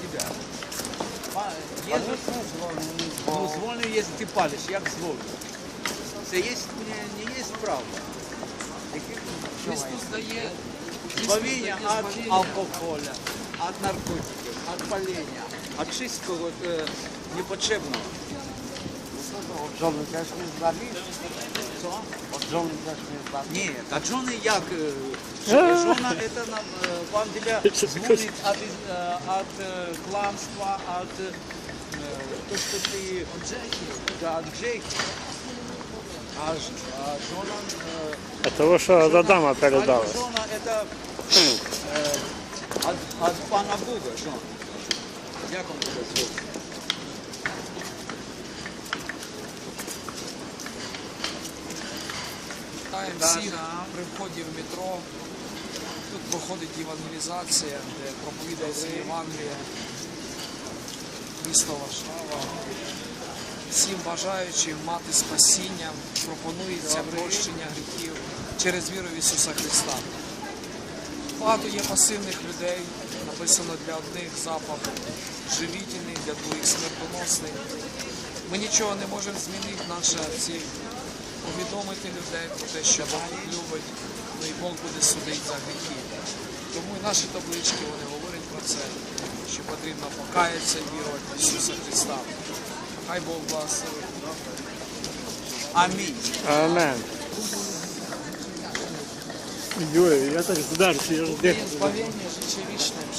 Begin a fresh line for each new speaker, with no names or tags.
тебя. Па- Є ж- Ну, звольню, якщо ти палиш, як звольню. Це є, не, не є правда.
Христос дає
Збавлення
Христос дає
від
збавлення.
алкоголя, від наркотиків, від палення, від чистого е, непотребного.
Żony też nie zbawisz?
Що?
Od żony też nie zbawisz?
Ні, а жони як? е, ж- Жона це нам е, вам для зволить від, від кламства, від е, то, що ти да, від грехів. А, ж- а жона е,
А того, що від Адама передалось.
Жона это от, от пана Бога, жона. Як он буде звуть?
Вітаємо
Да,
всіх
да.
при вході в метро. Тут проходить евангелізація, де проповідується Євангеліє, місто Варшава. Всім бажаючим мати спасіння пропонується прощення гріхів через віру в Ісуса Христа. Багато є пасивних людей, написано для одних запах живітельний, для других смертоносний. Ми нічого не можемо змінити, наша ціль повідомити людей про те, що Бог любить, ну і Бог буде судити за гріхи. Тому і наші таблички вони говорять про це, що потрібно покаятися і вірувати в Ісуса Христа. Хай Бог благословить.
Амінь.
Амен. Юрій, я так здарся, я ж
збавлення життєвічне, в